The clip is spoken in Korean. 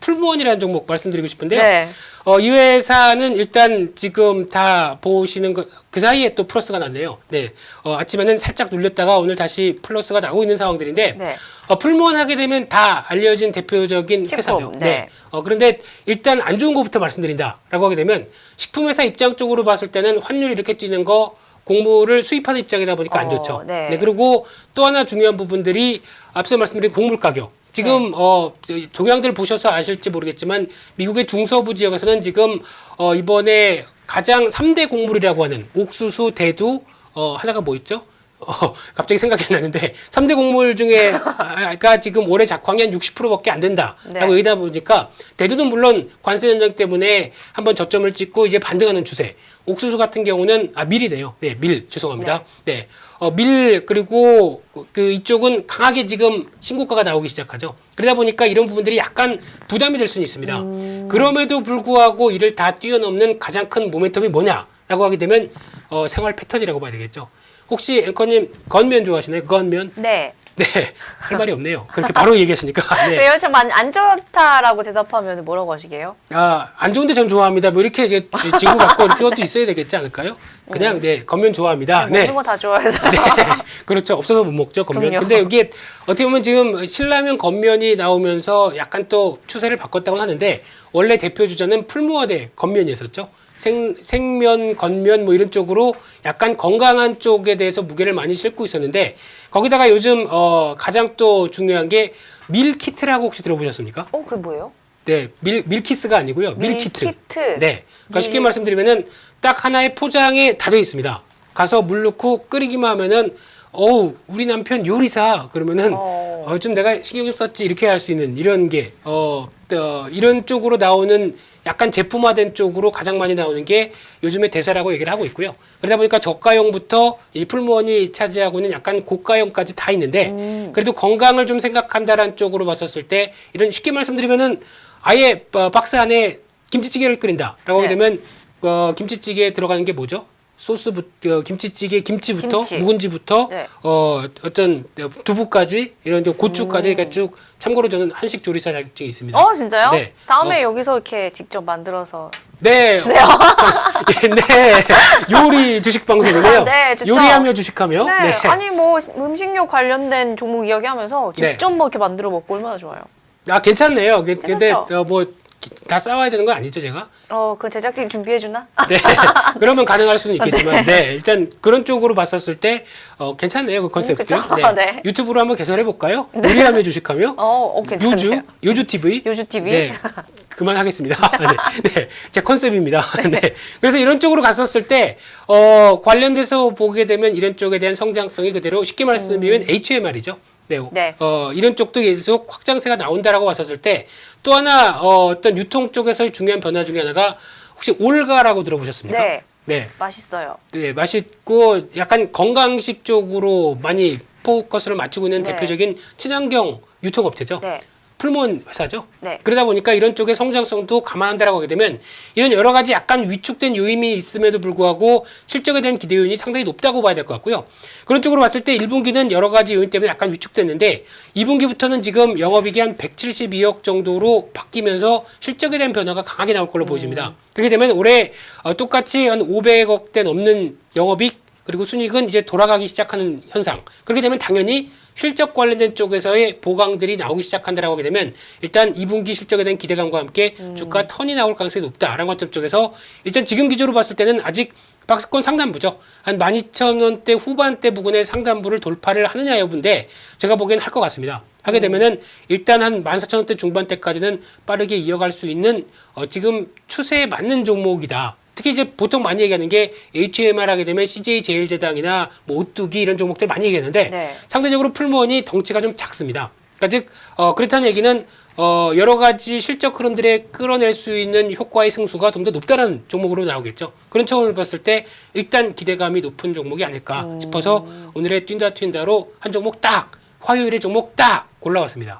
풀무원이라는 종목 말씀드리고 싶은데요. 네. 어, 이 회사는 일단 지금 다 보시는 거, 그 사이에 또 플러스가 났네요. 네. 어, 아침에는 살짝 눌렸다가 오늘 다시 플러스가 나오고 있는 상황들인데, 네. 어, 풀무원 하게 되면 다 알려진 대표적인 식품, 회사죠. 네. 어, 그런데 일단 안 좋은 것부터 말씀드린다라고 하게 되면 식품회사 입장 쪽으로 봤을 때는 환율이 이렇게 뛰는 거 곡물을 수입하는 입장이다 보니까 안 어, 좋죠. 네. 그리고 또 하나 중요한 부분들이 앞서 말씀드린 곡물 가격. 지금 네. 어 동향들 보셔서 아실지 모르겠지만 미국의 중서부 지역에서는 지금 어 이번에 가장 삼대 곡물이라고 하는 옥수수, 대두 어 하나가 뭐 있죠? 어, 갑자기 생각이 안 나는데 삼대 곡물 중에 아까 지금 올해 작황이 한 60%밖에 안 된다라고 네. 얘기다 보니까 대두는 물론 관세 전쟁 때문에 한번 저점을 찍고 이제 반등하는 추세. 옥수수 같은 경우는 아 밀이네요. 네, 밀 죄송합니다. 네. 어, 밀 그리고 그 이쪽은 강하게 지금 신고가가 나오기 시작하죠. 그러다 보니까 이런 부분들이 약간 부담이 될 수는 있습니다. 음. 그럼에도 불구하고 이를 다 뛰어넘는 가장 큰 모멘텀이 뭐냐라고 하게 되면 어, 생활 패턴이라고 봐야 되겠죠. 혹시 앵커님 건면 좋아하시나요? 건면? 네. 네, 할 말이 없네요. 그렇게 바로 얘기하시니까. 네. 왜요? 좀안 안 좋다라고 대답하면 뭐라고 하시게요? 아, 안 좋은데 전 좋아합니다. 뭐 이렇게 이제 지- 지구 같고 이렇게 것도 있어야 되겠지 않을까요? 그냥 네, 건면 좋아합니다. 네. 먹는 거다 좋아해서. 네. 그렇죠. 없어서 못 먹죠, 건면. 그럼요. 근데 여기에 어떻게 보면 지금 신라면 건면이 나오면서 약간 또 추세를 바꿨다고 하는데 원래 대표 주자는 풀무원의 건면이었었죠. 생, 생면, 건면 뭐 이런 쪽으로 약간 건강한 쪽에 대해서 무게를 많이 싣고 있었는데 거기다가 요즘 어, 가장 또 중요한 게 밀키트라고 혹시 들어보셨습니까? 어, 그게 뭐예요? 네, 밀, 밀키스가 아니고요. 밀키트. 밀키트. 네. 그러니까 쉽게 밀. 말씀드리면은 딱 하나의 포장에 다 되어 있습니다. 가서 물 넣고 끓이기만 하면은 어우, 우리 남편 요리사 그러면은 어. 어, 좀 내가 신경 좀 썼지 이렇게 할 수 있는 이런 게 어, 어, 이런 쪽으로 나오는 약간 제품화된 쪽으로 가장 많이 나오는 게 요즘의 대세라고 얘기를 하고 있고요. 그러다 보니까 저가용부터 이 풀무원이 차지하고 있는 약간 고가용까지 다 있는데 음. 그래도 건강을 좀 생각한다라는 쪽으로 봤었을 때 이런 쉽게 말씀드리면은 아예 어, 박스 안에 김치찌개를 끓인다라고 하게 네. 되면 어, 김치찌개에 들어가는 게 뭐죠? 소스부터 김치찌개 김치부터 김치. 묵은지부터 네. 어 어떤 두부까지 이런 저 고추까지 음. 그러니까 쭉 참고로 저는 한식 조리사 자격증이 있습니다. 어, 진짜요? 네. 다음에 여기서 이렇게 직접 만들어서 네. 주세요. 네. 요리 주식 방송이네요. 네, 좋죠. 요리하며 주식하며. 네. 아니 뭐 음식료 관련된 종목 이야기하면서 네. 직접 뭐 이렇게 만들어 먹고 얼마나 좋아요. 아 괜찮네요. 그- 근데 괜찮죠? 어, 뭐 다 싸워야 되는 거 아니죠, 제가? 어, 그 제작진 준비해 주나? 네. 그러면 가능할 수는 있겠지만, 네. 일단 그런 쪽으로 봤었을 때, 어, 괜찮네요. 그 컨셉트. 그쵸? 네. 유튜브로 한번 개설해 볼까요? 요리하며 주식하며. 어, 어 괜찮네요. 요주, 요주 TV. 요주 TV. 네. 그만하겠습니다. 네. 네. 제 컨셉입니다. 네. 그래서 이런 쪽으로 갔었을 때, 어, 관련돼서 보게 되면 이런 쪽에 대한 성장성이 그대로 쉽게 말씀드리면 HMR이죠. 네. 네. 어, 이런 쪽도 계속 확장세가 나온다라고 봤었을 때, 또 하나, 어, 어떤 유통 쪽에서의 중요한 변화 중에 하나가 혹시 올가라고 들어보셨습니까? 네. 네. 맛있어요. 네, 맛있고 약간 건강식 쪽으로 많이 포커스를 맞추고 있는 네. 대표적인 친환경 유통업체죠. 네. 풀몬 회사죠. 네. 그러다 보니까 이런 쪽의 성장성도 감안한다라고 하게 되면 이런 여러 가지 약간 위축된 요인이 있음에도 불구하고 실적에 대한 기대 요인이 상당히 높다고 봐야 될 것 같고요. 그런 쪽으로 봤을 때 1분기는 여러 가지 요인 때문에 약간 위축됐는데 2분기부터는 지금 영업이익이 한 172억 정도로 바뀌면서 실적에 대한 변화가 강하게 나올 걸로 보여집니다. 그렇게 되면 올해 어, 똑같이 한 500억대 넘는 영업이익 그리고 순이익은 이제 돌아가기 시작하는 현상. 그렇게 되면 당연히 실적 관련된 쪽에서의 보강들이 나오기 시작한다라고 하게 되면 일단 2분기 실적에 대한 기대감과 함께 주가 턴이 나올 가능성이 높다라는 관점 쪽에서 일단 지금 기조로 봤을 때는 아직 박스권 상단부죠. 한 12,000원대 후반대 부근의 상단부를 돌파를 하느냐 여부인데 제가 보기엔 할 것 같습니다. 하게 되면은 일단 한 14,000원대 중반대까지는 빠르게 이어갈 수 있는 어, 지금 추세에 맞는 종목이다. 특히 이제 보통 많이 얘기하는 게 HMR 하게 되면 CJ 제일제당이나 뭐 오뚜기 이런 종목들 많이 얘기하는데 네. 상대적으로 풀무원이 덩치가 좀 작습니다. 그러니까 즉 어, 그렇다는 얘기는 어, 여러 가지 실적 흐름들에 끌어낼 수 있는 효과의 승수가 좀 더 높다는 종목으로 나오겠죠. 그런 차원을 봤을 때 일단 기대감이 높은 종목이 아닐까 싶어서 오늘의 뛴다 튄다로 한 종목 딱 화요일에 종목 딱 골라왔습니다.